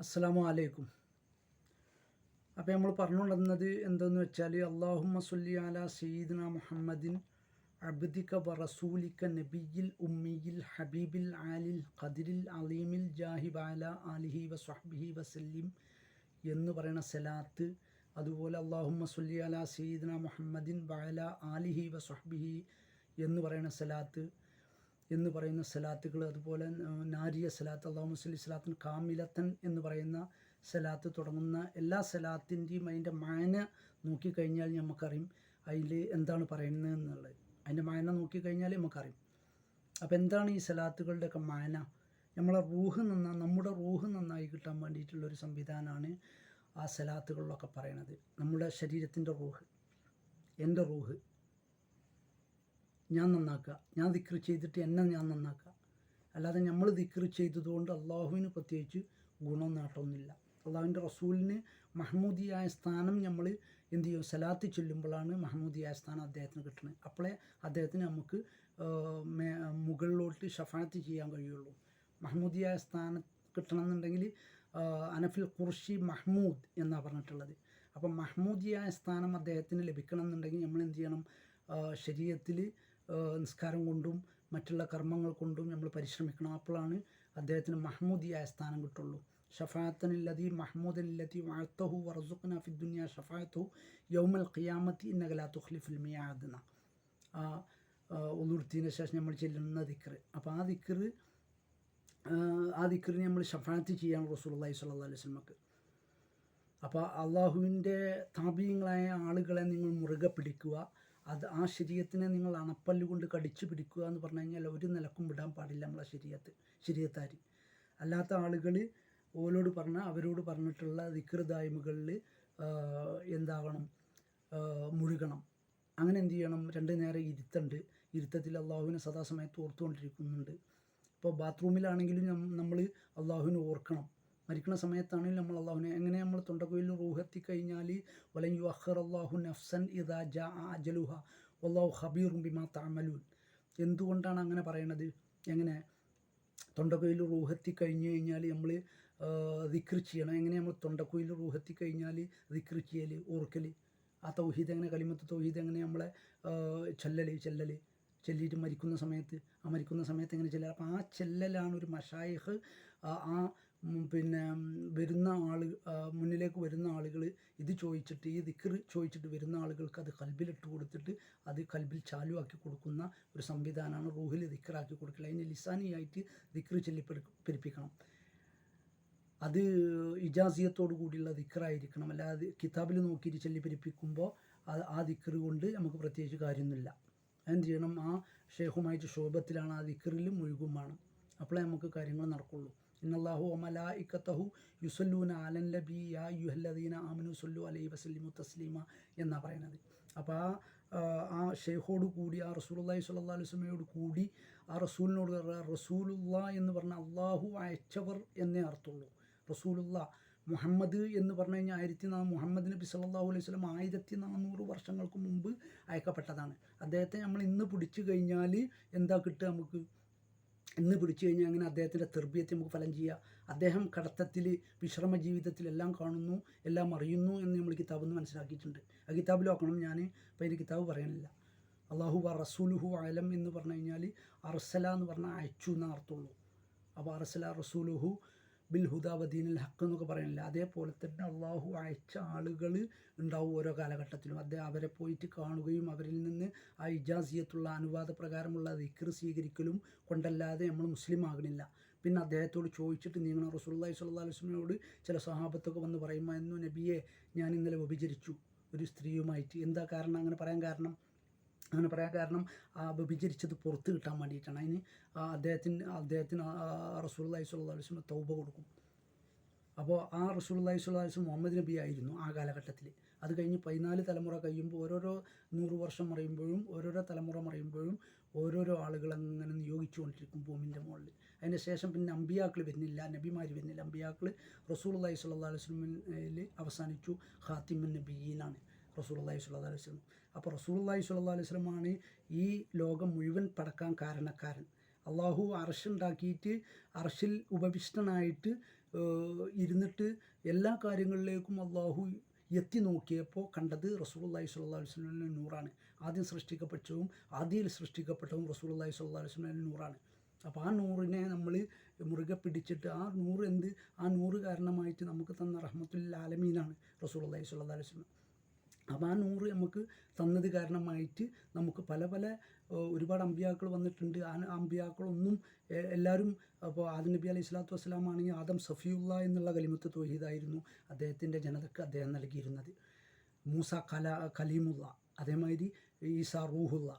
അസ്സലാമു അലൈക്കും അപ്പോൾ നമ്മൾ പറഞ്ഞുകൊണ്ടിരുന്നത് എന്തെന്ന് വെച്ചാൽ അള്ളാഹുമ്മ സല്ലി അല സയ്യിദ്ന മുഹമ്മദിൻ അബ്ദിക വ റസൂലിക നബിയിൽ ഉമ്മിയിൽ ഹബീബിൽ ആലിൽ ഖദിരിൽ അലീമിൽ ജാഹിബ് അല അലിഹി വ സ്വഹ്ബിഹി വസല്ലിം എന്ന് പറയുന്ന സലാത്ത്. അതുപോലെ അള്ളാഹുമ്മ സല്ലി അല സയ്യിദ്ന മുഹമ്മദിൻ വഅല ആലിഹി വ സ്വഹ്ബിഹി എന്ന് പറയുന്ന സലാത്ത്. എന്ന് പറയുന്ന സലാത്തുകൾ അതുപോലെ നാരിയ സലാത്ത് അള്ളാഹു മുസ്ലി സലാത്തിന് കാമിലത്തൻ എന്ന് പറയുന്ന സലാത്ത് തുടങ്ങുന്ന എല്ലാ സലാത്തിന്റെയും അതിന്റെ മാന നോക്കിക്കഴിഞ്ഞാൽ നമുക്കറിയും അതിൽ എന്താണ് പറയുന്നത് എന്നുള്ളത്. അതിന്റെ മാന നോക്കിക്കഴിഞ്ഞാൽ നമുക്കറിയും അപ്പോൾ എന്താണ് ഈ സലാത്തുകളുടെയൊക്കെ മാന? നമ്മളെ റൂഹ് നന്നാ നമ്മുടെ റൂഹ് നന്നായി കിട്ടാൻ വേണ്ടിയിട്ടുള്ളൊരു സംവിധാനമാണ് ആ സലാത്തുകളിലൊക്കെ പറയണത്. നമ്മുടെ ശരീരത്തിന്റെ റൂഹ് എന്റെ റൂഹ്. ഞാൻ നന്നാക്കുക. ഞാൻ ദിക്ർ ചെയ്തിട്ട് എന്നെ ഞാൻ നന്നാക്കുക. അല്ലാതെ നമ്മൾ ദിക്ർ ചെയ്തതുകൊണ്ട് അള്ളാഹുവിന് പ്രത്യേകിച്ച് ഗുണം നേട്ടമൊന്നുമില്ല അള്ളാഹുവിന്റെ റസൂലിന് മഹ്മൂദിയായ സ്ഥാനം നമ്മൾ എന്ത് ചെയ്യും? സലാത്ത് ചൊല്ലുമ്പോഴാണ് മഹ്മൂദിയായ സ്ഥാനം അദ്ദേഹത്തിന് കിട്ടുന്നത്. അപ്പോഴേ അദ്ദേഹത്തിന് നമുക്ക് മുകളിലോട്ട് ഷഫാത്ത് ചെയ്യാൻ കഴിയുള്ളൂ. മഹ്മൂദിയായ സ്ഥാനം കിട്ടണമെന്നുണ്ടെങ്കിൽ അനഫിൽ ഖുർഷി മഹ്മൂദ് എന്നാണ് പറഞ്ഞിട്ടുള്ളത്. അപ്പം മഹ്മൂദിയായ സ്ഥാനം അദ്ദേഹത്തിന് ലഭിക്കണം എന്നുണ്ടെങ്കിൽ നമ്മൾ എന്ത് ചെയ്യണം? ശരീരത്തിൽ നിസ്കാരം കൊണ്ടും മറ്റുള്ള കർമ്മങ്ങൾ കൊണ്ടും നമ്മൾ പരിശ്രമിക്കണം. അപ്പോഴാണ് അദ്ദേഹത്തിന് മഹ്മൂദിയായ സ്ഥാനം കിട്ടുള്ളൂ. ഷഫാത്തനില്ലതി മഹ്മൂദനില്ലതി വാഴ്ത്തഹു വറസുഖന ഫിദ്ദുനിയ ഷഫാത്തു യൗമൽ ഖിയാമത്തി ഇന്നകലാ തുഖ്ലിഫുൽ മിയാദന. ആ ഒന്നുടുത്തതിന് ശേഷം നമ്മൾ ചെല്ലുന്ന ദിക്ർ അപ്പോൾ ആ ദിക്ർ ആ ദിക്റിന് നമ്മൾ ഷഫാത്ത് ചെയ്യാണ് റസൂലുള്ളാഹി സ്വല്ലാ അലൈഹി സ്വലമക്ക് അപ്പോൾ അള്ളാഹുവിന്റെ താപീയങ്ങളായ ആളുകളെ നിങ്ങൾ മുറുകെ പിടിക്കുക. അത് ആ ശരീരത്തിനെ നിങ്ങൾ അണപ്പല്ലുകൊണ്ട് കടിച്ചു പിടിക്കുക എന്ന് പറഞ്ഞു കഴിഞ്ഞാൽ ഒരു നിലക്കും വിടാൻ പാടില്ല നമ്മളെ ശരീരത്ത് ശരീരത്താർ അല്ലാത്ത ആളുകൾ ഓലോട് പറഞ്ഞ അവരോട് പറഞ്ഞിട്ടുള്ള ദിക്രദായ്മകളിൽ എന്താകണം മുഴുകണം. അങ്ങനെ എന്ത് ചെയ്യണം? രണ്ട് നേരം ഇരുത്തുണ്ട്. ഇരുത്തത്തിൽ അള്ളാഹുവിനെ സദാസമയത്ത് ഓർത്തുകൊണ്ടിരിക്കുന്നുണ്ട് ഇപ്പോൾ ബാത്റൂമിലാണെങ്കിലും നമ്മൾ അള്ളാഹുവിനെ ഓർക്കണം. മരിക്കുന്ന സമയത്താണെങ്കിൽ നമ്മൾ അള്ളാഹുവിനെ എങ്ങനെ നമ്മൾ തൊണ്ടക്കുയിൽ റൂഹെത്തിക്കഴിഞ്ഞാൽ കഴിഞ്ഞാൽ യു അഹർ അള്ളാഹു നഫ്സൻ ഇദാ ജാ അജലുഹ അള്ളാഹു ഹബീറും ബിമാ താമലൂൻ എന്തുകൊണ്ടാണ് അങ്ങനെ പറയണത്? എങ്ങനെ? തൊണ്ടക്കുയിൽ റൂഹെത്തി കഴിഞ്ഞു കഴിഞ്ഞാൽ നമ്മൾ ദിക്ർ ചെയ്യണം. എങ്ങനെ നമ്മൾ തൊണ്ടക്കുയിൽ റൂഹെത്തി കഴിഞ്ഞാൽ ദിക്ർ ചെയ്യൽ ഓർക്കൽ ആ തൗഹീദ് എങ്ങനെ? കലിമത്ത് തൗഹീദ് എങ്ങനെ നമ്മളെ ചെല്ലൽ ചെല്ലൽ ചെല്ലിയിട്ട് മരിക്കുന്ന സമയത്ത് ആ മരിക്കുന്ന സമയത്ത് എങ്ങനെ ചെല്ലൽ അപ്പോൾ ആ ചെല്ലലാണ് ഒരു മഷായിഹ് ആ പിന്നെ വരുന്ന ആൾ മുന്നിലേക്ക് വരുന്ന ആളുകൾ ഇത് ചോദിച്ചിട്ട് ഈ ദിക്ർ ചോദിച്ചിട്ട് വരുന്ന ആളുകൾക്ക് അത് കൽബിലിട്ട് കൊടുത്തിട്ട് അത് കൽബിൽ ചാലുവാക്കി കൊടുക്കുന്ന ഒരു സംവിധാനമാണ് റൂഹിൽ ദിക്കറാക്കി കൊടുക്കൽ അതിന് ലിസാനിയായിട്ട് ദിക്ർ ചൊല്ലി പെരു- പെരുപ്പിക്കണം. അത് ഇജാസിയത്തോടു കൂടിയുള്ള ദിക്കറായിരിക്കണം അല്ലാതെ കിതാബിൽ നോക്കിയിട്ട് ചൊല്ലി പെരുപ്പിക്കുമ്പോൾ അത് ആ ദിക്കർ കൊണ്ട് നമുക്ക് പ്രത്യേകിച്ച് കാര്യമൊന്നുമില്ല. എന്ത് ചെയ്യണം? ആ ഷേഖുമായിട്ട് ശോഭത്തിലാണ് ആ ദിക്റിൽ മുഴുകും വേണം. അപ്പോഴേ നമുക്ക് കാര്യങ്ങൾ നടക്കുള്ളൂ. ഇന്നല്ലാഹു മലായിക്കത്തഹു യുസല്ലൂന അലൻ ലബി യാ യുഹല്ലദീന ആമനു സല്ലു അലൈ വസല്ലിമു തസ്ലീമ എന്നാണ് പറയുന്നത്. അപ്പോൾ ആ ആ, ഷെയ്ഖോട് കൂടി ആ റസൂലുള്ളാഹി സ്വല്ലല്ലാഹു അലൈഹി വസല്ലമയോട് കൂടി ആ റസൂലിനോട് റസൂലുള്ള എന്ന് പറഞ്ഞ അള്ളാഹു അയച്ചവർ എന്നേ അർത്ഥമുള്ളൂ റസൂലുള്ള മുഹമ്മദ് എന്ന് പറഞ്ഞു കഴിഞ്ഞാൽ ആയിരത്തി നാ മുഹമ്മദ് നബി സല്ലാഹു അലൈഹി സ്വലം ആയിരത്തി നാനൂറ് വർഷങ്ങൾക്ക് മുമ്പ് അയക്കപ്പെട്ടതാണ്. അദ്ദേഹത്തെ നമ്മൾ ഇന്ന് പിടിച്ചു കഴിഞ്ഞാൽ എന്താ കിട്ടുക നമുക്ക്? ഇന്ന് പിടിച്ചു കഴിഞ്ഞാൽ അങ്ങനെ അദ്ദേഹത്തിന്റെ തെർബിയത്തെ നമുക്ക് ഫലം ചെയ്യുക അദ്ദേഹം കടത്തത്തിൽ വിശ്രമ ജീവിതത്തിൽ എല്ലാം കാണുന്നു എല്ലാം അറിയുന്നു എന്ന് നമ്മൾ കിതാബ് എന്ന് മനസ്സിലാക്കിയിട്ടുണ്ട്. ആ കിതാബ് നോക്കണം ഞാൻ ഇപ്പോൾ അതിന്റെ കിതാബ് പറയാനില്ല അള്ളാഹു വ റസൂലുഹു ആലം എന്ന് പറഞ്ഞു കഴിഞ്ഞാൽ അർസല എന്ന് പറഞ്ഞാൽ അയച്ചു എന്ന അർത്ഥമുള്ളൂ അപ്പോൾ അർസല റസൂലുഹു ബിൽ ഹുദാബദീനിൽ ഹക്ക് എന്നൊക്കെ പറയുന്നില്ല? അതേപോലെ തന്നെ അള്ളാഹു അയച്ച ആളുകൾ ഉണ്ടാവും ഓരോ കാലഘട്ടത്തിലും. അദ്ദേഹം അവരെ പോയിട്ട് കാണുകയും അവരിൽ നിന്ന് ആ ഇജാസിയത്തുള്ള അനുവാദ പ്രകാരമുള്ള ദിക്ർ സ്വീകരിക്കലും കൊണ്ടല്ലാതെ നമ്മൾ മുസ്ലിം ആകണില്ല. പിന്നെ അദ്ദേഹത്തോട് ചോദിച്ചിട്ട് നീങ്ങണ? റസൂല്ലായി അലൈഹി വസല്ലമയോട് ചില സഹാബത്തൊക്കെ വന്ന് പറയുമായിരുന്നു നബിയെ ഞാൻ ഇന്നലെ വ്യഭിചരിച്ചു ഒരു സ്ത്രീയുമായിട്ട്. എന്താ കാരണം? അങ്ങനെ പറയാൻ കാരണം? അങ്ങനെ പറയാൻ കാരണം വ്യഭിചരിച്ചത് പുറത്ത് കിട്ടാൻ വേണ്ടിയിട്ടാണ്. അതിന് അദ്ദേഹത്തിന് അദ്ദേഹത്തിന് സ്വല്ലല്ലാഹു അലൈഹി വസല്ലം തൗബ കൊടുക്കും. അപ്പോൾ ആ സ്വല്ലല്ലാഹു അലൈഹി വസല്ലം മുഹമ്മദ് നബി ആയിരുന്നു ആ കാലഘട്ടത്തിൽ അത് കഴിഞ്ഞ് പതിനാല് തലമുറ കഴിയുമ്പോൾ ഓരോരോ നൂറ് വർഷം മറിയുമ്പോഴും ഓരോരോ തലമുറ മറിയുമ്പോഴും ഓരോരോ ആളുകൾ അങ്ങനെ നിയോഗിച്ചുകൊണ്ടിരിക്കും ഭൂമിന്റെ മുകളിൽ അതിന് ശേഷം പിന്നെ അമ്പിയാക്കൾ വരുന്നില്ല നബിമാർ വരുന്നില്ല. അമ്പിയാക്കൾ സ്വല്ലല്ലാഹു അലൈഹി വസല്ലമയിൽ അവസാനിച്ചു ഹാത്തിമുൻ നബിയിലാണ് റസൂലുള്ളാഹി സ്വല്ലല്ലാഹു അലൈഹി വസല്ലം. അപ്പോൾ റസൂലുള്ളാഹി സ്വല്ലല്ലാഹു അലൈഹി വസല്ലമാണ് ഈ ലോകം മുഴുവൻ പടക്കാൻ കാരണക്കാരൻ. അള്ളാഹു അർഷുണ്ടാക്കിയിട്ട് അർഷിൽ ഉപവിഷ്ടനായിട്ട് ഇരുന്നിട്ട് എല്ലാ കാര്യങ്ങളിലേക്കും അള്ളാഹു എത്തി നോക്കിയപ്പോൾ കണ്ടത് റസൂലുള്ളാഹി സ്വല്ലല്ലാഹു അലൈഹി വസല്ലം നൂറാണ്. ആദ്യം സൃഷ്ടിക്കപ്പെട്ടതും ആദ്യയിൽ സൃഷ്ടിക്കപ്പെട്ടതും റസൂലുള്ളാഹി സ്വല്ലല്ലാഹു അലൈഹി വസല്ലം നൂറാണ്. അപ്പോൾ ആ നൂറിനെ നമ്മൾ മുറുകെ പിടിച്ചിട്ട് ആ നൂറ് എന്ത്? ആ നൂറ് കാരണമായിട്ട് നമുക്ക് തന്ന റഹ്മത്തുൽ ആലമീനാണ് റസൂലുള്ളാഹി സ്വല്ലല്ലാഹു അലൈഹി വസല്ലം. അപ്പോൾ ആ നൂറ് നമുക്ക് തന്നത് കാരണമായിട്ട് നമുക്ക് പല പല ഒരുപാട് അമ്പിയാക്കൾ വന്നിട്ടുണ്ട്. ആ അമ്പിയാക്കളൊന്നും എല്ലാവരും അപ്പോൾ ആദം നബി അലൈഹി സ്വലാത്തു വസ്സലാം ആണെങ്കിൽ ആദം സഫിയുള്ള എന്നുള്ള കലിമത്ത് തോഹീദായിരുന്നു അദ്ദേഹത്തിന്റെ ജനതക്ക് അദ്ദേഹം നൽകിയിരുന്നത്. മൂസ കല കലീമുള്ള അതേമാതിരി ഈസ റൂഹുള്ള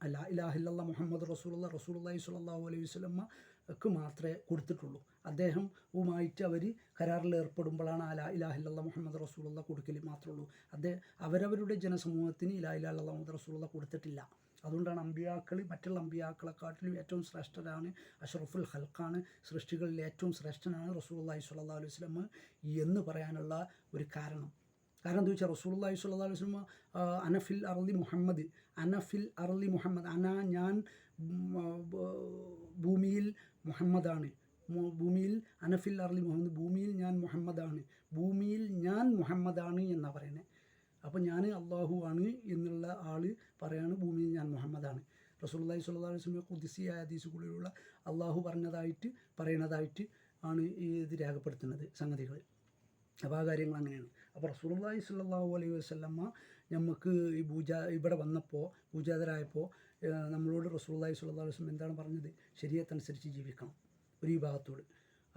അല്ല ഇലാഹില്ല മുഹമ്മദ് റസൂലുള്ള റസൂലുള്ളാഹി സ്വല്ലല്ലാഹു അലൈഹി സ്വലമ്മക്ക് മാത്രമേ കൊടുത്തിട്ടുള്ളൂ. അദ്ദേഹവുമായിട്ട് അവർ കരാറിൽ ഏർപ്പെടുമ്പോഴാണ് അല ഇലാഹില്ല മുഹമ്മദ് റസൂലുള്ള കൊടുക്കൽ മാത്രമേ ഉള്ളൂ അദ്ദേഹം അവരവരുടെ ജനസമൂഹത്തിന് ഇലാ ഇലാ മുഹമ്മദ് റസൂലുള്ള കൊടുത്തിട്ടില്ല. അതുകൊണ്ടാണ് അമ്പിയാക്കൾ മറ്റുള്ള അമ്പിയാക്കളെക്കാട്ടിലും ഏറ്റവും ശ്രേഷ്ഠരാണ് അഷറഫുൽ ഹൽക്കാണ് സൃഷ്ടികളിൽ ഏറ്റവും ശ്രേഷ്ഠനാണ് റസൂലുള്ളാഹി സ്വല്ലല്ലാഹു അലൈഹി വസല്ലം എന്ന് പറയാനുള്ള ഒരു കാരണം. കാരണം എന്താ വെച്ചാൽ റസൂലുള്ളാഹി സ്വല്ലല്ലാഹു അലൈഹി ആ, അനഫിൽ അർലി മുഹമ്മദ് അനഫിൽ അർലി മുഹമ്മദ് അന ഞാൻ ഭൂമിയിൽ മുഹമ്മദാണ്. ഭൂമിയിൽ അനഫിൽ അർലി മുഹമ്മദ് ഭൂമിയിൽ ഞാൻ മുഹമ്മദാണ് ഭൂമിയിൽ ഞാൻ മുഹമ്മദാണ് എന്നാണ് പറയുന്നത് അപ്പോൾ ഞാൻ അള്ളാഹു ആണ് എന്നുള്ള ആൾ പറയാണ് ഭൂമിയിൽ ഞാൻ മുഹമ്മദാണ്. റസൂലുള്ളാഹി സുല്ലാ വസല്ലം ആദീസ് കൂടെയുള്ള അള്ളാഹു പറഞ്ഞതായിട്ട് പറയണതായിട്ട് ആണ് ഈ ഇത് രേഖപ്പെടുത്തുന്നത് സംഗതികൾ അപ്പോൾ ആ കാര്യങ്ങൾ അങ്ങനെയാണ്. അപ്പോൾ റസൂലുള്ളാഹി സ്വല്ലല്ലാഹു അലൈഹി വസല്ലമ്മ നമുക്ക് ഈ പൂജ ഇവിടെ വന്നപ്പോൾ പൂജാതരായപ്പോൾ നമ്മളോട് റസൂലുള്ളാഹി സ്വല്ലല്ലാഹു അലൈഹി വസല്ലം എന്താണ് പറഞ്ഞത്? ശരീരത്തനുസരിച്ച് ജീവിക്കണം. ഒരു വിഭാഗത്തോട്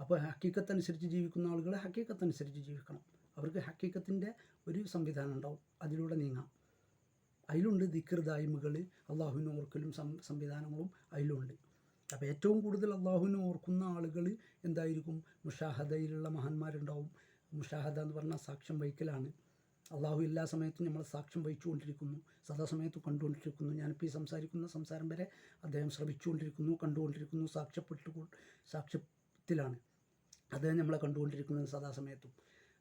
അപ്പോൾ ഹക്കീക്കത്തനുസരിച്ച് ജീവിക്കുന്ന ആളുകൾ ഹക്കീക്കത്തനുസരിച്ച് ജീവിക്കണം. അവർക്ക് ഹക്കീക്കത്തിന്റെ ഒരു സംവിധാനം ഉണ്ടാവും. അതിലൂടെ നീങ്ങാം. അതിലുണ്ട് ദിക്കർ ദായ്മകൾ അള്ളാഹുവിനെ ഓർക്കലും സംവിധാനങ്ങളും അതിലുണ്ട്. അപ്പോൾ ഏറ്റവും കൂടുതൽ അള്ളാഹുവിനെ ഓർക്കുന്ന ആളുകൾ എന്തായിരിക്കും? മുഷാഹദയിലുള്ള മഹാന്മാരുണ്ടാവും. മുഷാഹദ എന്ന് പറഞ്ഞാൽ സാക്ഷ്യം വഹിക്കലാണ്. അള്ളാഹു എല്ലാ സമയത്തും നമ്മൾ സാക്ഷ്യം വഹിച്ചുകൊണ്ടിരിക്കുന്നു സദാസമയത്ത് കണ്ടുകൊണ്ടിരിക്കുന്നു. ഞാനിപ്പോൾ ഈ സംസാരിക്കുന്ന സംസാരം വരെ അദ്ദേഹം ശ്രമിച്ചുകൊണ്ടിരിക്കുന്നു കണ്ടുകൊണ്ടിരിക്കുന്നു സാക്ഷ്യപ്പെട്ടു സാക്ഷ്യത്തിലാണ്. അദ്ദേഹം നമ്മളെ കണ്ടുകൊണ്ടിരിക്കുന്നത് സദാസമയത്തും.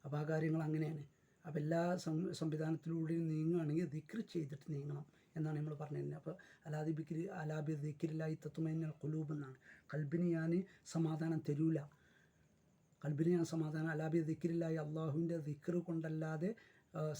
അപ്പോൾ ആ കാര്യങ്ങൾ അങ്ങനെയാണ്. അപ്പോൾ എല്ലാ സംവിധാനത്തിലൂടെയും നീങ്ങുകയാണെങ്കിൽ ദിക്ർ ചെയ്തിട്ട് നീങ്ങണം എന്നാണ് നമ്മൾ പറഞ്ഞിരുന്നത്. അപ്പോൾ അലാദി ബിക്രി അലാബി ദിക്കിരിലായി തത്വമൈനൽ കുലൂബ് എന്നാണ്. കൽബിന് ഞാൻ സമാധാനം തരൂല. കൽബിന് ഞാൻ സമാധാനം അലാബി ദിക്കിരിലായി അള്ളാഹുവിന്റെ ദിക്കർ കൊണ്ടല്ലാതെ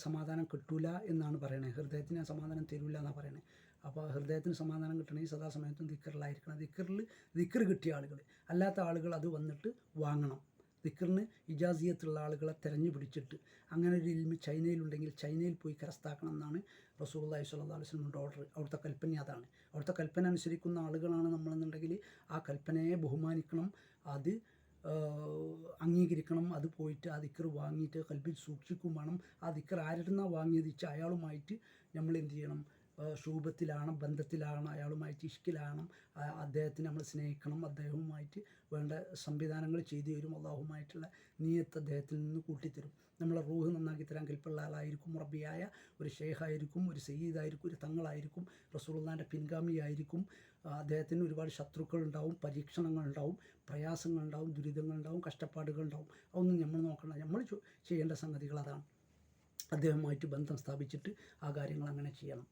സമാധാനം കിട്ടൂല എന്നാണ് പറയണത് ഹൃദയത്തിന് സമാധാനം തരൂല എന്നാണ് പറയണത് അപ്പോൾ ഹൃദയത്തിന് സമാധാനം കിട്ടണമെങ്കിൽ സദാസമയത്തും ദിക്കറിലായിരിക്കണം. ദിക്കറിൽ ദിക്കർ കിട്ടിയ ആളുകൾ അല്ലാത്ത ആളുകൾ അത് വന്നിട്ട് വാങ്ങണം. ദിക്കറിന് ഇജാസിയത്തുള്ള ആളുകളെ തിരഞ്ഞു പിടിച്ചിട്ട് അങ്ങനെ ഒരു ഇൽമി ചൈനയിലുണ്ടെങ്കിൽ ചൈനയിൽ പോയി കരസ്ഥാക്കണം എന്നാണ് റസൂലുള്ളാഹി സ്വല്ലല്ലാഹു അലൈഹി വസല്ലമയുടെ ഓർഡർ അവിടുത്തെ കൽപ്പന അതാണ്. അവിടുത്തെ കൽപ്പന അനുസരിക്കുന്ന ആളുകളാണ് നമ്മളെന്നുണ്ടെങ്കിൽ ആ കൽപ്പനയെ ബഹുമാനിക്കണം. അത് അംഗീകരിക്കണം. അത് പോയിട്ട് ആ ദിക്കർ വാങ്ങിയിട്ട് കൽപ്പിൽ സൂക്ഷിക്കും വേണം. ആ ദിക്കർ നിന്നാണ് വാങ്ങിയത്? വെച്ചാൽ അയാളുമായിട്ട് നമ്മൾ എന്ത് ചെയ്യണം? ആഹ് ശൂഭത്തിലാണ് ബന്ധത്തിലാണ് അയാളുമായിട്ട് ഇഷ്കിലാണ് അദ്ദേഹത്തിനെ നമ്മൾ സ്നേഹിക്കണം. അദ്ദേഹവുമായിട്ട് വേണ്ട സംവിധാനങ്ങൾ ചെയ്തു തരും. അള്ളാഹുമായിട്ടുള്ള നീയത്ത് അദ്ദേഹത്തിൽ നിന്ന് കൂട്ടിത്തരും. നമ്മളെ റൂഹ് നന്നാക്കി തരാൻ കൽപ്പുള്ള ആളായിരിക്കും റബ്ബിയായ ഒരു ഷെയ്ഖായിരിക്കും ഒരു സയ്യിദായിരിക്കും ഒരു തങ്ങളായിരിക്കും റസൂൽദാന്റെ പിൻഗാമിയായിരിക്കും. അദ്ദേഹത്തിന് ഒരുപാട് ശത്രുക്കൾ ഉണ്ടാവും പരീക്ഷണങ്ങൾ ഉണ്ടാവും പ്രയാസങ്ങൾ ഉണ്ടാവും ദുരിതങ്ങൾ ഉണ്ടാവും കഷ്ടപ്പാടുകൾ ഉണ്ടാവും അതൊന്നും നമ്മൾ നോക്കണം നമ്മൾ ചെയ്യേണ്ട സംഗതികൾ അതാണ്. അദ്ദേഹവുമായിട്ട് ബന്ധം സ്ഥാപിച്ചിട്ട് ആ കാര്യങ്ങൾ അങ്ങനെ ചെയ്യണം.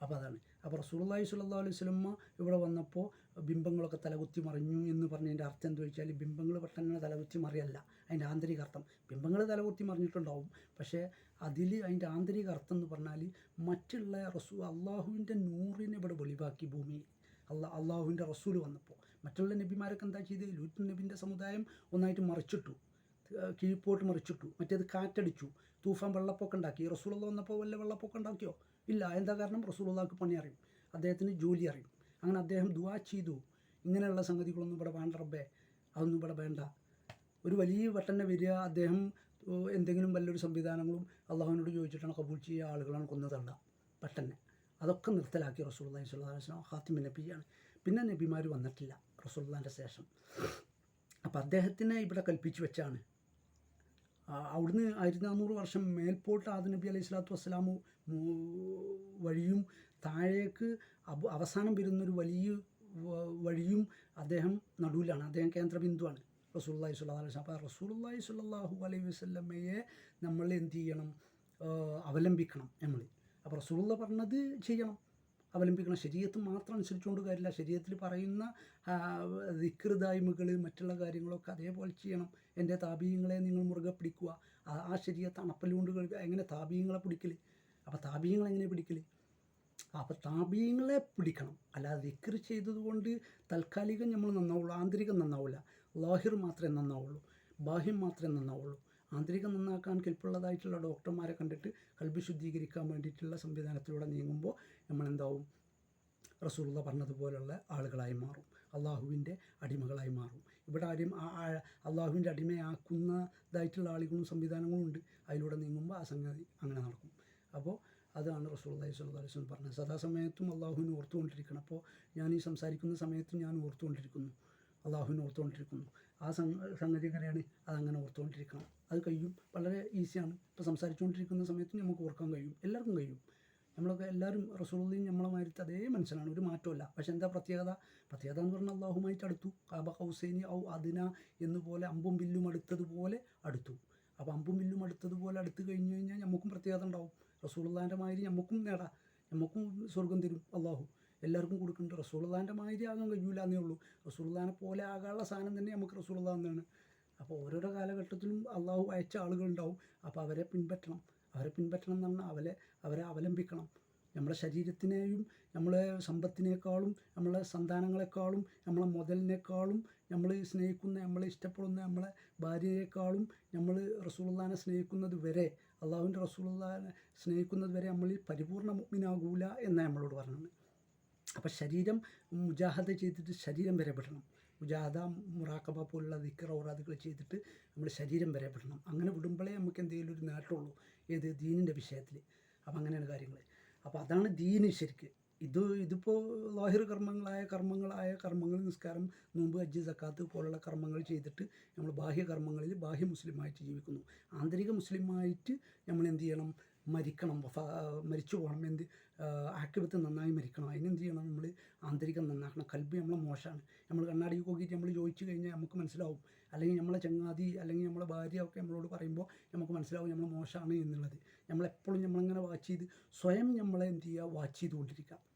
അപ്പോൾ അതാണ്. അപ്പോൾ റസൂലുള്ളാഹി സ്വല്ലല്ലാഹു അലൈഹി സ്വലമ്മ ഇവിടെ വന്നപ്പോൾ ബിംബങ്ങളൊക്കെ തലകുത്തി മറിഞ്ഞു എന്ന് പറഞ്ഞതിന്റെ അർത്ഥം എന്താ വെച്ചാൽ ബിംബങ്ങൾ പെട്ടെന്ന് തലകുത്തി മറിയല്ല. അതിന്റെ ആന്തരിക അർത്ഥം. ബിംബങ്ങൾ തലകുത്തി മറിഞ്ഞിട്ടുണ്ടാവും. പക്ഷേ അതിൽ അതിന്റെ ആന്തരിക അർത്ഥം എന്ന് പറഞ്ഞാൽ മറ്റുള്ള റസൂ അള്ളാഹുവിന്റെ നൂറിനെ ഇവിടെ വെളിവാക്കി ഭൂമിയിൽ അള്ളാ അള്ളാഹുവിന്റെ റസൂൽ വന്നപ്പോൾ മറ്റുള്ള നബിമാരൊക്കെ എന്താ ചെയ്ത്? ലൂത്ത് നബിന്റെ സമുദായം ഒന്നായിട്ട് മറിച്ചിട്ടു. കിഴിപ്പോട്ട് മറിച്ചിട്ടു. മറ്റേത് കാറ്റടിച്ചു. തൂഫാൻ വെള്ളപ്പൊക്കം ഉണ്ടാക്കി. റസൂലുള്ള വന്നപ്പോൾ വല്ല വെള്ളപ്പൊക്കം ഉണ്ടാക്കിയോ? ഇല്ല എന്താ കാരണം? റസൂലുള്ളാക്ക് പണി അറിയും. അദ്ദേഹത്തിന് ജോലി അറിയും. അങ്ങനെ അദ്ദേഹം ദുവാ ചെയ്തു. ഇങ്ങനെയുള്ള സംഗതികളൊന്നും ഇവിടെ വേണ്ട റബ്ബേ. അതൊന്നും ഇവിടെ വേണ്ട. ഒരു വലിയ വട്ടന്നെ വരിക അദ്ദേഹം എന്തെങ്കിലും വല്ലൊരു സംവിധാനങ്ങളും അള്ളാഹുവിനോട് ചോദിച്ചിട്ടാണ് കബൂൽ ചെയ്യുക ആളുകളാണ് കൊന്നതല്ല പെട്ടെന്ന് അതൊക്കെ നിർത്തലാക്കി റസൂള്ളി സ്വല്ലാ വസ്ലാം ഹാത്തിമ നബിയാണ്. പിന്നെ നബിമാർ വന്നിട്ടില്ല റസൂള്ളാന്റെ ശേഷം. അപ്പോൾ അദ്ദേഹത്തിനെ ഇവിടെ കൽപ്പിച്ചു വെച്ചാണ് അവിടുന്ന് ആയിരത്തി നാനൂറ് വർഷം മേൽപോട്ട് ആദ നബി അലൈഹി സ്വലാത്തു വസ്സലാമു വഴിയും താഴേക്ക് അബ് അവസാനം വരുന്നൊരു വലിയ വഴിയും അദ്ദേഹം നടുവിലാണ്. അദ്ദേഹം കേന്ദ്രബിന്ദുവാണ്. റസൂള്ളി സ്വല്ലാ അലൈഹി അപ്പോൾ റസൂലുള്ളാഹി സ്വല്ലല്ലാഹു അലൈഹി വസല്ലമയെ നമ്മൾ എന്ത് ചെയ്യണം? അവലംബിക്കണം നമ്മൾ. അപ്പോൾ റസൂലുള്ള പറഞ്ഞത് ചെയ്യണം. അവലംബിക്കണം. ശരീരത്ത് മാത്രം അനുസരിച്ചുകൊണ്ട് കാര്യമില്ല. ശരീരത്തിൽ പറയുന്ന ദിക്കൃതായ്മകൾ മറ്റുള്ള കാര്യങ്ങളൊക്കെ അതേപോലെ ചെയ്യണം. എന്റെ താപീയങ്ങളെ നിങ്ങൾ മുറുകെ പിടിക്കുക. ആ ശരീരത്ത് അണപ്പല്ലുകൊണ്ട് കളി എങ്ങനെ? താപീയങ്ങളെ പിടിക്കൽ അപ്പോൾ താപീയങ്ങൾ എങ്ങനെ പിടിക്കൽ അപ്പോൾ താപീയങ്ങളെ പിടിക്കണം. അല്ലാതെ ദിക്കർ ചെയ്തതുകൊണ്ട് താൽക്കാലികം നമ്മൾ നന്നാവുള്ളൂ. ആന്തരികം നന്നാവില്ല ലോഹിർ മാത്രമേ നന്നാവുള്ളൂ. ബാഹ്യം മാത്രമേ നന്നാവുള്ളൂ. ആന്തരികം നന്നാക്കാൻ കെൽപ്പുള്ളതായിട്ടുള്ള ഡോക്ടർമാരെ കണ്ടിട്ട് കൽബി ശുദ്ധീകരിക്കാൻ വേണ്ടിയിട്ടുള്ള സംവിധാനത്തിലൂടെ നീങ്ങുമ്പോൾ നമ്മളെന്താവും? റസൂള്ള പറഞ്ഞതുപോലുള്ള ആളുകളായി മാറും. അള്ളാഹുവിന്റെ അടിമകളായി മാറും. ഇവിടെ അടിമ അള്ളാഹുവിന്റെ അടിമയാക്കുന്നതായിട്ടുള്ള ആളുകളും സംവിധാനങ്ങളും ഉണ്ട്. അതിലൂടെ നീങ്ങുമ്പോൾ ആ സംഗതി അങ്ങനെ നടക്കും. അപ്പോൾ അതാണ് റസൂൽ അള്ളഹി സ്വല്ലു അലൈഹി വസല്ലം പറഞ്ഞത്. സദാസമയത്തും അള്ളാഹുവിനെ ഓർത്തുകൊണ്ടിരിക്കണം. അപ്പോൾ ഞാൻ ഈ സംസാരിക്കുന്ന സമയത്തും ഞാൻ ഓർത്തുകൊണ്ടിരിക്കുന്നു. അള്ളാഹുവിനെ ഓർത്തുകൊണ്ടിരിക്കുന്നു. ആ സംഗതി എങ്ങനെയാണ്? അതങ്ങനെ ഓർത്തുകൊണ്ടിരിക്കണം. അത് കഴിയും. വളരെ ഈസിയാണ്. ഇപ്പോൾ സംസാരിച്ചുകൊണ്ടിരിക്കുന്ന സമയത്ത് നമുക്ക് ഓർക്കാൻ കഴിയും. എല്ലാവർക്കും കഴിയും. നമ്മളൊക്കെ എല്ലാവരും റസൂലിയും നമ്മളെ അതേ മനുഷ്യനാണ്. ഒരു മാറ്റമല്ല പക്ഷെ എന്താ പ്രത്യേകത? പ്രത്യേകത എന്ന് പറഞ്ഞാൽ അള്ളാഹുമായിട്ട് അടുത്തു. കാബ ഹൗസൈനി ഔ അതിന എന്നുപോലെ അമ്പും ബില്ലും അടുത്തതുപോലെ അടുത്തു. അപ്പോൾ അമ്പും ബില്ലും അടുത്തതുപോലെ അടുത്ത് കഴിഞ്ഞു കഴിഞ്ഞാൽ നമുക്കും പ്രത്യേകത ഉണ്ടാവും. റസൂലുള്ളാന്റെ മാതിരി നമുക്കും നേടാം. നമുക്കും സ്വർഗം തരും അള്ളാഹു എല്ലാവർക്കും കൊടുക്കുന്നുണ്ട്. റസൂലുള്ളാന്റെ മാതിരി ആകാൻ കഴിയൂല എന്നേ ഉള്ളൂ. റസൂലുള്ളാനെ പോലെ ആകാനുള്ള സാധനം തന്നെ നമുക്ക് എന്നാണ് അപ്പോൾ ഓരോരോ കാലഘട്ടത്തിലും അള്ളാഹു അയച്ച ആളുകളുണ്ടാവും. അപ്പോൾ അവരെ പിൻപറ്റണം. അവരെ പിൻപറ്റണം എന്ന് പറഞ്ഞാൽ അവരെ അവരെ അവലംബിക്കണം. നമ്മുടെ ശരീരത്തിനെയും നമ്മളെ സമ്പത്തിനേക്കാളും നമ്മളെ സന്താനങ്ങളെക്കാളും നമ്മളെ മുതലിനേക്കാളും നമ്മൾ സ്നേഹിക്കുന്ന നമ്മളെ ഇഷ്ടപ്പെടുന്ന നമ്മളെ ഭാര്യയെക്കാളും നമ്മൾ റസൂലുള്ളാനെ സ്നേഹിക്കുന്നത് വരെ അള്ളാഹുവിന്റെ റസൂലുള്ളാനെ സ്നേഹിക്കുന്നത് വരെ നമ്മൾ പരിപൂർണ മുഗ്മിനാകൂല എന്നാണ് നമ്മളോട് പറഞ്ഞത്. അപ്പോൾ ശരീരം മുജാഹദ ചെയ്തിട്ട് ശരീരം വരെ വിടണം മുജാഹദ മുറാക്കബ പോലുള്ള ദിക്കർ ഔറാദുകൾ ചെയ്തിട്ട് നമ്മൾ ശരീരം വരെ വിടണം അങ്ങനെ വിടുമ്പോഴേ നമുക്ക് എന്തെങ്കിലും ഒരു നേട്ടമുള്ളൂ. ഏത്? ദീനിന്റെ വിഷയത്തിൽ അപ്പോൾ അങ്ങനെയാണ് കാര്യങ്ങൾ അപ്പോൾ അതാണ് ദീന് ശരിക്ക്. ഇത് ഇതിപ്പോൾ ലോഹിർ കർമ്മങ്ങളായ കർമ്മങ്ങളായ കർമ്മങ്ങൾ നിസ്കാരം നോമ്പ് അജ്ജ് സക്കാത്ത് പോലുള്ള കർമ്മങ്ങൾ ചെയ്തിട്ട് നമ്മൾ ബാഹ്യ കർമ്മങ്ങളിൽ ബാഹ്യ മുസ്ലിമായിട്ട് ജീവിക്കുന്നു. ആന്തരിക മുസ്ലിമായിട്ട് നമ്മൾ എന്ത് ചെയ്യണം? മരിക്കണം. മരിച്ചു പോകണം. എന്ത് ആക്കിപത്ത് നന്നായി മരിക്കണം. അതിനെന്ത് ചെയ്യണം? നമ്മൾ ആന്തരികം നന്നാക്കണം. കൽബി നമ്മളെ മോശമാണ്. നമ്മൾ കണ്ണാടി നോക്കിയിട്ട് നമ്മൾ ചോദിച്ചു കഴിഞ്ഞാൽ നമുക്ക് മനസ്സിലാവും. അല്ലെങ്കിൽ നമ്മളെ ചങ്ങാതി അല്ലെങ്കിൽ നമ്മളെ ഭാര്യ ഒക്കെ നമ്മളോട് പറയുമ്പോൾ നമുക്ക് മനസ്സിലാവും നമ്മൾ മോശമാണ് എന്നുള്ളത്. നമ്മളെപ്പോഴും നമ്മളങ്ങനെ വാച്ച് ചെയ്ത് സ്വയം നമ്മളെ എന്ത് ചെയ്യുക? വാച്ച് ചെയ്തുകൊണ്ടിരിക്കുക.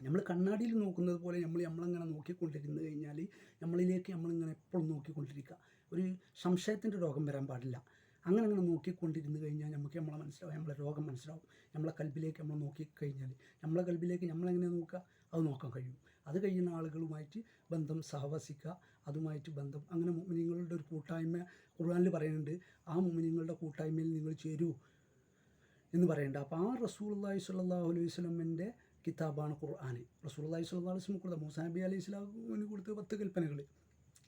നമ്മൾ കണ്ണാടിയിൽ നോക്കുന്നത് പോലെ നമ്മൾ നമ്മളങ്ങനെ നോക്കിക്കൊണ്ടിരുന്നു കഴിഞ്ഞാൽ നമ്മളിലേക്ക് നമ്മളിങ്ങനെ എപ്പോഴും നോക്കിക്കൊണ്ടിരിക്കുക. ഒരു സംശയത്തിന്റെ രോഗം വരാൻ പാടില്ല. അങ്ങനെ അങ്ങനെ നോക്കിക്കൊണ്ടിരുന്ന് കഴിഞ്ഞാൽ നമുക്ക് നമ്മളെ മനസ്സിലാവും നമ്മളെ രോഗം മനസ്സിലാവും. നമ്മളെ കൽബിലേക്ക് നമ്മൾ നോക്കിക്കഴിഞ്ഞാൽ നമ്മളെ കൽബിലേക്ക് നമ്മളെങ്ങനെ നോക്കുക? അത് നോക്കാൻ കഴിയും. അത് കഴിയുന്ന ആളുകളുമായിട്ട് ബന്ധം സഹവസിക്കുക. അതുമായിട്ട് ബന്ധം അങ്ങനെ മുമിനിങ്ങളുടെ ഒരു കൂട്ടായ്മ ഖുർആനിൽ പറയുന്നുണ്ട്. ആ മുമിനിങ്ങളുടെ കൂട്ടായ്മയിൽ നിങ്ങൾ ചേരൂ എന്ന് പറയേണ്ട അപ്പോൾ ആ റസൂൽ അള്ളാഹി സ്വല്ലല്ലാഹു അലൈഹി വസല്ലമിന്റെ കിതാബാണ് ഖുർആൻ റസൂൽ സ്വല്ലാ വസ്ലം കൊടുത്ത മൂസാ നബി അലൈഹി സ്വലാമിന് കൊടുത്ത പത്ത് കൽപ്പനകൾ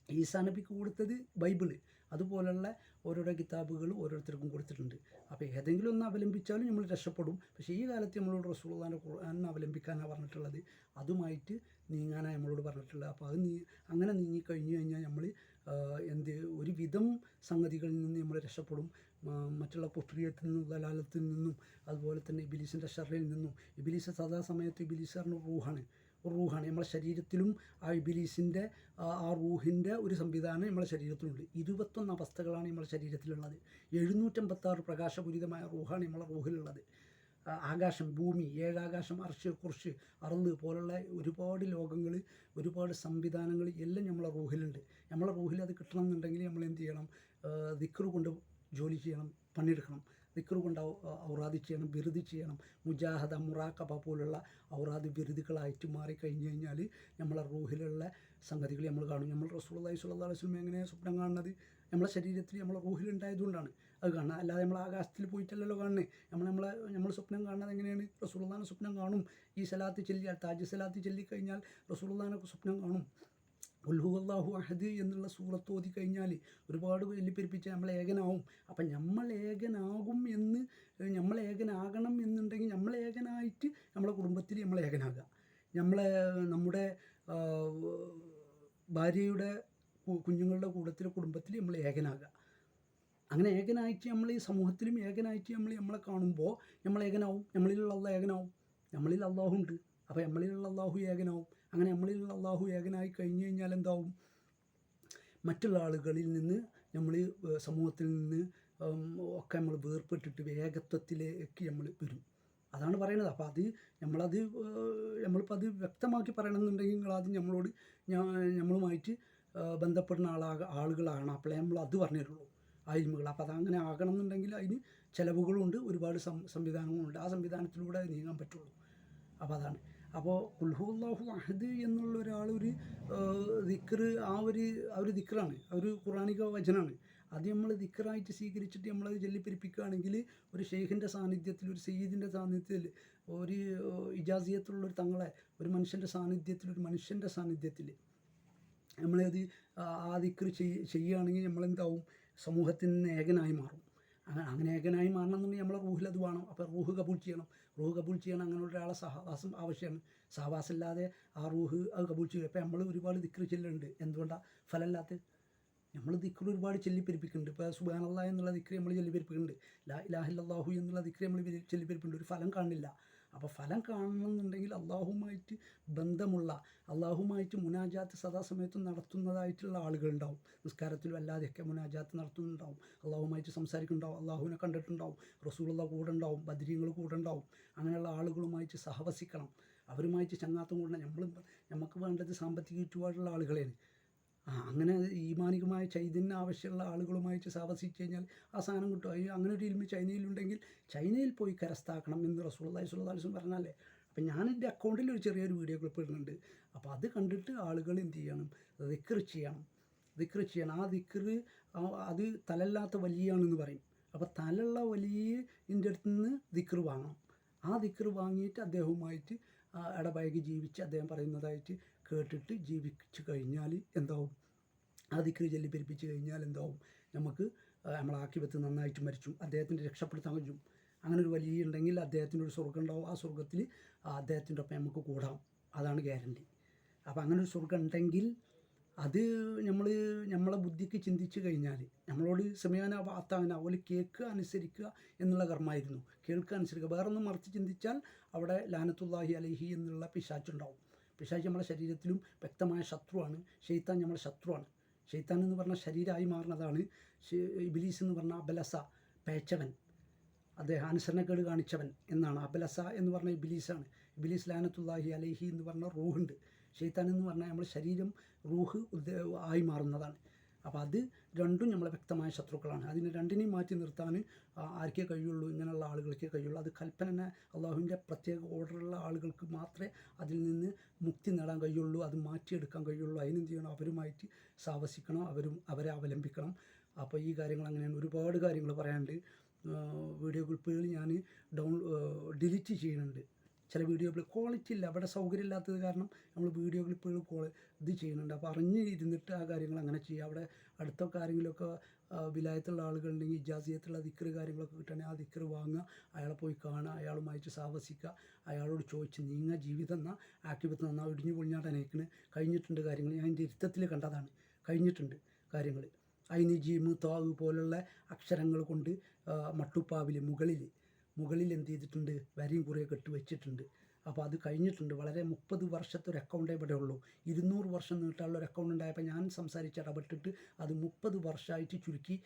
ഈസാ നബിക്ക് കൊടുത്തത് ബൈബിൾ. അതുപോലുള്ള ഓരോരോ കിതാബുകൾ ഓരോരുത്തർക്കും കൊടുത്തിട്ടുണ്ട്. അപ്പോൾ ഏതെങ്കിലും ഒന്ന് അവലംബിച്ചാലും നമ്മൾ രക്ഷപ്പെടും. പക്ഷേ ഈ കാലത്ത് നമ്മളോട് റസൂള്ളാന്റെ ഖുർആാനെ അവലംബിക്കാനാണ് പറഞ്ഞിട്ടുള്ളത്. അതുമായിട്ട് നീങ്ങാനാണ് നമ്മളോട് പറഞ്ഞിട്ടുള്ളത്. അപ്പോൾ അത് നീ അങ്ങനെ നീങ്ങിക്കഴിഞ്ഞു കഴിഞ്ഞാൽ നമ്മൾ എന്ത് ഒരുവിധം സംഗതികളിൽ നിന്ന് നമ്മൾ രക്ഷപ്പെടും. മറ്റുള്ള കുഫ്രിയത്തിൽ നിന്നും ദലാലത്തിൽ നിന്നും അതുപോലെ തന്നെ ഇബിലീസിന്റെ ഷറിൽ നിന്നും. ഇബിലീസ് സദാസമയത്ത് ഇബിലീസറിന് റൂഹാണ്. റൂഹാണ്. നമ്മളെ ശരീരത്തിലും ആ ഇബിലീസിന്റെ ആ റൂഹിന്റെ ഒരു സംവിധാനം നമ്മളെ ശരീരത്തിലുണ്ട്. ഇരുപത്തൊന്ന് അവസ്ഥകളാണ് നമ്മളെ ശരീരത്തിലുള്ളത്. എഴുന്നൂറ്റമ്പത്താറ് പ്രകാശപൂരിതമായ റൂഹാണ് നമ്മളെ റൂഹിലുള്ളത്. ആകാശം ഭൂമി ഏഴാകാശം അർഷ് കുർഷ് അറുന്ന് പോലുള്ള ഒരുപാട് ലോകങ്ങൾ ഒരുപാട് സംവിധാനങ്ങൾ എല്ലാം നമ്മളെ റൂഹിലുണ്ട്. നമ്മളെ റൂഹിൽ അത് കിട്ടണം എന്നുണ്ടെങ്കിൽ നമ്മൾ എന്ത് ചെയ്യണം? ദിക്റ് കൊണ്ട് ജോലി ചെയ്യണം പണിയെടുക്കണം. ദിക്റ് കൊണ്ട് ഔറാദി ചെയ്യണം ബിരുദ് ചെയ്യണം. മുജാഹദ മുറാഖബ പോലുള്ള ഔറാദ് മാറി മാറിക്കഴിഞ്ഞ് കഴിഞ്ഞാൽ നമ്മളെ റൂഹിലുള്ള സംഗതികൾ നമ്മൾ കാണും. നമ്മൾ റസൂൽ അള്ളഹി സ്വല്ലാ സ്വലം എങ്ങനെയാണ് സ്വപ്നം കാണുന്നത്? നമ്മളെ ശരീരത്തിൽ നമ്മളെ റൂഹിലുണ്ടായതുകൊണ്ടാണ്. അത് കാണുക അല്ലാതെ നമ്മൾ ആകാശത്തിൽ പോയിട്ടല്ലല്ലോ കാണുന്നത് നമ്മൾ നമ്മളെ നമ്മൾ സ്വപ്നം കാണുന്നത് എങ്ങനെയാണ്? റസൂൽദാനെ സ്വപ്നം കാണും. ഈ സലാത്ത് ചെല്ലിയാൽ താജ് സലാത്ത് ചൊല്ലിക്കഴിഞ്ഞാൽ റസൂൽദാനൊക്കെ സ്വപ്നം കാണും. ഉൽഹു അള്ളാഹു അഹദ് എന്നുള്ള സൂറത്ത് ഓതി കഴിഞ്ഞാൽ ഒരുപാട് വെല്ലിപ്പെരിപ്പിച്ച് നമ്മൾ ഏകനാവും. അപ്പം നമ്മൾ ഏകനാകും എന്ന് നമ്മൾ ഏകനാകണം എന്നുണ്ടെങ്കിൽ നമ്മൾ ഏകനായിട്ട് നമ്മളെ കുടുംബത്തിൽ നമ്മൾ ഏകനാകുക. നമ്മളെ നമ്മുടെ ഭാര്യയുടെ കുഞ്ഞുങ്ങളുടെ കൂടത്തിൽ കുടുംബത്തിൽ നമ്മൾ ഏകനാകുക. അങ്ങനെ ഏകനായിട്ട് നമ്മൾ ഈ സമൂഹത്തിലും ഏകനായിട്ട് നമ്മൾ നമ്മളെ കാണുമ്പോൾ നമ്മൾ ഏകനാവും നമ്മളിലുള്ള അള്ളാഹ് ഏകനാവും നമ്മളിൽ അള്ളാഹു ഉണ്ട്. അപ്പോൾ നമ്മളിലുള്ള അള്ളാഹു ഏകനാവും. അങ്ങനെ നമ്മളിലുള്ള അള്ളാഹു ഏകനായി കഴിഞ്ഞു കഴിഞ്ഞാൽ എന്താവും? മറ്റുള്ള ആളുകളിൽ നിന്ന് നമ്മൾ സമൂഹത്തിൽ നിന്ന് ഒക്കെ നമ്മൾ വേർപെട്ടിട്ട് വേഗത്വത്തിലേക്ക് നമ്മൾ വരും. അതാണ് പറയുന്നത്. അപ്പോൾ അത് നമ്മളത് നമ്മളിപ്പോൾ അത് വ്യക്തമാക്കി പറയണമെന്നുണ്ടെങ്കിൽ നിങ്ങളാദ്യം നമ്മളോട് ഞാൻ നമ്മളുമായിട്ട് ബന്ധപ്പെടുന്ന ആളാ ആളുകളാണ്. അപ്പോഴേ നമ്മൾ അത് പറഞ്ഞു തരുള്ളൂ ആയിമകൾ അപ്പോൾ അതങ്ങനെ ആകണം എന്നുണ്ടെങ്കിൽ അതിന് ചിലവുകളുണ്ട് ഒരുപാട് സം സംവിധാനങ്ങളുണ്ട്. ആ സംവിധാനത്തിലൂടെ അത് നീങ്ങാൻ പറ്റുള്ളൂ. അപ്പോൾ അതാണ്. അപ്പോൾ കുൽഹുല്ലാഹു അഹദ് എന്നുള്ള ഒരാൾ ഒരു ദിക്കർ ആ ഒരു ആ ഒരു ദിക്കറാണ് ആ ഒരു ഖുറാനിക വചനമാണ് അത് നമ്മൾ ദിക്കറായിട്ട് സ്വീകരിച്ചിട്ട് നമ്മളത് ചെല്ലിപ്പിരിപ്പിക്കുകയാണെങ്കിൽ ഒരു ഷെയ്ഖിന്റെ സാന്നിധ്യത്തിൽ ഒരു സയ്യിദിന്റെ സാന്നിധ്യത്തിൽ ഒരു ഇജാസിയത്തുള്ള ഒരു തങ്ങളെ ഒരു മനുഷ്യന്റെ സാന്നിധ്യത്തിൽ ഒരു മനുഷ്യന്റെ സാന്നിധ്യത്തിൽ നമ്മളത് ആ- ദിക്കർ ചെയ്യുകയാണെങ്കിൽ നമ്മളെന്താവും? സമൂഹത്തിൽ നിന്ന് ഏകനായി മാറും. അങ്ങനെ അങ്ങനെ ഏകനായി മാറണമെന്നുണ്ടെങ്കിൽ നമ്മളെ റൂഹിൽ അത് വേണം. അപ്പോൾ റൂഹ് കബൂൾ ചെയ്യണം. റൂഹ് കബൂൾ ചെയ്യണം അങ്ങനെ ഒരാളെ സഹവാസം ആവശ്യമാണ്. സഹവാസം ഇല്ലാതെ ആ റൂഹ് അത് കബൂൾ ചെയ്യും. അപ്പോൾ നമ്മൾ ഒരുപാട് ദിക്ർ ചെല്ലുന്നുണ്ട്. എന്തുകൊണ്ടാണ് ഫലമില്ലാത്ത നമ്മൾ ദിക്ർ ഒരുപാട് ചെല്ലിപ്പെരിപ്പിക്കുന്നുണ്ട്. ഇപ്പോൾ സുബാനല്ല എന്നുള്ള ദിക്കറി നമ്മൾ ചെല്ലിപ്പെരിപ്പിക്കുന്നുണ്ട്. ലാ ഇലാഹില്ലാഹു എന്നുള്ള ദിക്കറി നമ്മൾ ചെല്ലിപ്പെരിപ്പിക്കുന്നുണ്ട്. ഒരു ഫലം കാണില്ല. അപ്പോൾ ഫലം കാണണമെന്നുണ്ടെങ്കിൽ അള്ളാഹുമായിട്ട് ബന്ധമുള്ള അള്ളാഹുമായിട്ട് മുനാജാത്ത് സദാസമയത്തും നടത്തുന്നതായിട്ടുള്ള ആളുകളുണ്ടാവും. നിസ്കാരത്തിലും അല്ലാതെയൊക്കെ മുനാജാത്ത് നടത്തുന്നുണ്ടാവും. അള്ളാഹുമായിട്ട് സംസാരിക്കുന്നുണ്ടാവും. അള്ളാഹുവിനെ കണ്ടിട്ടുണ്ടാവും. റസൂലുള്ള കൂടെ ഉണ്ടാവും ബദ്രീങ്ങൾ കൂടെ ഉണ്ടാവും അങ്ങനെയുള്ള ആളുകളുമായിട്ട് സഹവസിക്കണം. അവരുമായിട്ട് ചങ്ങാത്തം കൂടണം നമ്മൾ നമുക്ക് വേണ്ടത് സാമ്പത്തിക ചുറ്റുപാടുള്ള ആളുകളെയാണ്. അങ്ങനെ ഈമാനികമായ ചൈതന്യം ആവശ്യമുള്ള ആളുകളുമായിട്ട് സഹവസിച്ച് കഴിഞ്ഞാൽ ആ സാധനം കിട്ടും. അയ്യോ അങ്ങനെ ഒരു ഇൽമ ചൈനയിലുണ്ടെങ്കിൽ ചൈനയിൽ പോയി കരസ്ഥാക്കണം എന്ന് റസൂള്ളി സുല്ലാസും പറഞ്ഞാലേ. അപ്പം ഞാൻ അക്കൗണ്ടിൽ ഒരു ചെറിയൊരു വീഡിയോ ക്ലിപ്പ് ഇടുന്നുണ്ട്. അപ്പോൾ അത് കണ്ടിട്ട് ആളുകൾ എന്ത് ചെയ്യണം? ദിക്ർ ചെയ്യണം. ദിക്ർ ചെയ്യണം. ആ ദിക്ർ അത് തലല്ലാത്ത വലിയാണെന്ന് പറയും. അപ്പോൾ തലുള്ള വലിയ ഇതിന്റെ അടുത്ത് നിന്ന് ദിക്ർ വാങ്ങണം. ആ ദിക്ർ വാങ്ങിയിട്ട് അദ്ദേഹവുമായിട്ട് ഇടപഴകി ജീവിച്ച് അദ്ദേഹം പറയുന്നതായിട്ട് കേട്ടിട്ട് ജീവിച്ചു കഴിഞ്ഞാൽ എന്താവും? ആ ദിക്കിന് ചൊല്ലി കഴിഞ്ഞാൽ എന്താവും? നമുക്ക് നമ്മൾ ആക്കിപത്ത് നന്നായിട്ട് മരിച്ചു അദ്ദേഹത്തിന്റെ രക്ഷപ്പെടുത്താൻ കഴിയും അങ്ങനെ ഒരു വലിയ ഉണ്ടെങ്കിൽ അദ്ദേഹത്തിന്റെ ഒരു സ്വർഗം ഉണ്ടാവും. ആ സ്വർഗത്തിൽ അദ്ദേഹത്തിന്റെ ഒപ്പം നമുക്ക് കൂടാം. അതാണ് ഗ്യാരണ്ടി. അപ്പോൾ അങ്ങനെ ഒരു സ്വർഗം ഉണ്ടെങ്കിൽ അത് നമ്മൾ നമ്മളെ ബുദ്ധിക്ക് ചിന്തിച്ചു കഴിഞ്ഞാൽ നമ്മളോട് സമയാന വാത്താവന അതുപോലെ കേൾക്കുക അനുസരിക്കുക എന്നുള്ള കർമ്മമായിരുന്നു. കേൾക്കുക അനുസരിക്കുക. വേറൊന്നും മറിച്ച് ചിന്തിച്ചാൽ അവിടെ ലാനത്തുല്ലാഹി അലഹി എന്നുള്ള പിശാച്ചുണ്ടാവും. പിശാച്ച് നമ്മുടെ ശരീരത്തിലും വ്യക്തമായ ശത്രുവാണ്. ഷെയ്ത്താൻ നമ്മുടെ ശത്രുവാണ്. ഷെയ്ത്താൻ എന്ന് പറഞ്ഞാൽ ശരീരമായി മാറുന്നതാണ്. ഇബിലീസ് എന്ന് പറഞ്ഞാൽ അബലസ പേച്ചവൻ. അദ്ദേഹം അനുസരണക്കേട് കാണിച്ചവൻ എന്നാണ്. അബലസ എന്ന് പറഞ്ഞ ഇബിലീസാണ്. ഇബിലീസ് ലാനത്തുല്ലാഹി അലൈഹി എന്ന് പറഞ്ഞ റൂഹുണ്ട്. ഷെയ്ത്താൻ എന്ന് പറഞ്ഞാൽ നമ്മുടെ ശരീരം റൂഹ് ആയി മാറുന്നതാണ്. അപ്പോൾ അത് രണ്ടും നമ്മളെ വ്യക്തമായ ശത്രുക്കളാണ്. അതിനെ രണ്ടിനെയും മാറ്റി നിർത്താൻ ആർക്കേ കഴിയുള്ളൂ ഇങ്ങനെയുള്ള ആളുകൾക്കേ കഴിയുള്ളൂ. അത് കൽപ്പന അള്ളാഹുവിന്റെ പ്രത്യേക ഓർഡറുള്ള ആളുകൾക്ക് മാത്രമേ അതിൽ നിന്ന് മുക്തി നേടാൻ കഴിയുള്ളൂ അത് മാറ്റിയെടുക്കാൻ കഴിയുള്ളൂ. അതിനെന്ത് ചെയ്യണം അവരുമായിട്ട് സാവസിക്കണം അവരും അവരെ അവലംബിക്കണം. അപ്പോൾ ഈ കാര്യങ്ങൾ അങ്ങനെയാണ്. ഒരുപാട് കാര്യങ്ങൾ പറയാനുണ്ട്. വീഡിയോ ക്ലിപ്പുകൾ ഞാൻ ഡൗൺ ഡിലീറ്റ് ചെയ്യുന്നുണ്ട്. ചില വീഡിയോ ക്ലിപ്പ് ക്വാളിറ്റി ഇല്ല. അവിടെ സൗകര്യം ഇല്ലാത്തത് കാരണം നമ്മൾ വീഡിയോ ക്ലിപ്പുകൾ കോൾ ഇത് ചെയ്യുന്നുണ്ട്. അപ്പോൾ അറിഞ്ഞ് ഇരുന്നിട്ട് ആ കാര്യങ്ങൾ അങ്ങനെ ചെയ്യുക. അവിടെ അടുത്തൊക്കെ ആരെങ്കിലുമൊക്കെ വിലായത്തുള്ള ആളുകളുണ്ടെങ്കിൽ ഇജാസിയത്തുള്ള ദിക്കറ് കാര്യങ്ങളൊക്കെ കിട്ടുകയാണെങ്കിൽ ആ ദിക്കറ് വാങ്ങുക. അയാളെ പോയി കാണുക. അയാളുമായിട്ട് സാഹസിക്കുക അയാളോട് ചോദിച്ച് നീങ്ങുക. ജീവിതം എന്നാൽ ആക്കിപത്ത് നന്നാ ഇടിഞ്ഞു പൊളിഞ്ഞാട്ട് അനേക്കിന് കഴിഞ്ഞിട്ടുണ്ട് കാര്യങ്ങൾ. ഞാൻ എന്റെ ഇരുത്തത്തിൽ കണ്ടതാണ്. കഴിഞ്ഞിട്ടുണ്ട് കാര്യങ്ങൾ. അയിന് ജീമ് താവ് പോലുള്ള അക്ഷരങ്ങൾ കൊണ്ട് മട്ടുപ്പാവിൽ മുകളിൽ മുകളിൽ എന്ത് ചെയ്തിട്ടുണ്ട് വരിയും കുറേ കെട്ടി വെച്ചിട്ടുണ്ട്. അപ്പോൾ അത് കഴിഞ്ഞിട്ടുണ്ട്. വളരെ മുപ്പത് വർഷത്തെ ഒരു അക്കൗണ്ടേ ഇവിടെ ഉള്ളൂ. ഇരുന്നൂറ് വർഷം നീട്ടാനുള്ള ഒരു അക്കൗണ്ട് ഉണ്ടായപ്പോൾ ഞാൻ സംസാരിച്ച് ഇടപെട്ടിട്ട് അത് മുപ്പത് വർഷമായിട്ട് ചുരുക്കി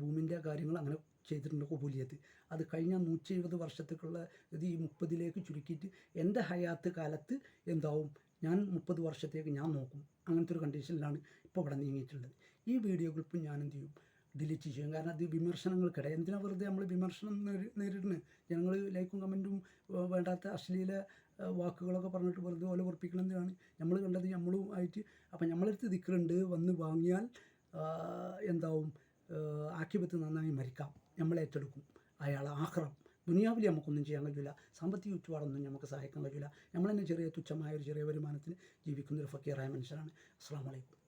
ഭൂമിന്റെ കാര്യങ്ങൾ അങ്ങനെ ചെയ്തിട്ടുണ്ട് കബൂലിയത്ത്. അത് കഴിഞ്ഞ നൂറ്റി എഴുപത് വർഷത്തേക്കുള്ള ഇത് ഈ മുപ്പതിലേക്ക് ചുരുക്കിയിട്ട് എന്റെ ഹയാത്ത് കാലത്ത് എന്താവും? ഞാൻ മുപ്പത് വർഷത്തേക്ക് ഞാൻ നോക്കും. അങ്ങനത്തെ ഒരു കണ്ടീഷനിലാണ് ഇപ്പോൾ ഇവിടെ നീങ്ങിയിട്ടുള്ളത്. ഈ വീഡിയോ ക്ലിപ്പ് ഞാൻ എന്ത് ചെയ്യും? ഡിലീറ്റ് ചെയ്യും. കാരണം അത് വിമർശനങ്ങൾക്കിടെ. എന്തിനാ വെറുതെ നമ്മൾ വിമർശനം നേരി- നേരിടുന്നത് ജനങ്ങൾ ലൈക്കും കമന്റും വേണ്ടാത്ത അശ്ലീല വാക്കുകളൊക്കെ പറഞ്ഞിട്ട് വെറുതെ ഓല ഉറപ്പിക്കണമെന്നാണ് നമ്മൾ കണ്ടത് നമ്മളും ആയിട്ട് അപ്പം നമ്മളടുത്ത് ദിക്കറുണ്ട് വന്ന് വാങ്ങിയാൽ എന്താവും? ആക്കിപത്ത് നന്നായി മരിക്കാം. നമ്മൾ ഏറ്റെടുക്കും. അയാൾ ആഹ്റം ദുനിയാവിൽ നമുക്കൊന്നും ചെയ്യാൻ കഴിയില്ല സാമ്പത്തിക ചുറ്റുപാടൊന്നും നമുക്ക് സഹായിക്കാൻ കഴിയില്ല നമ്മൾ തന്നെ ചെറിയ തുച്ഛമായ ഒരു ചെറിയ വരുമാനത്തിന് ജീവിക്കുന്ന ഒരു ഫക്കീറായ മനുഷ്യരാണ് അസ്സാം വലൈക്കും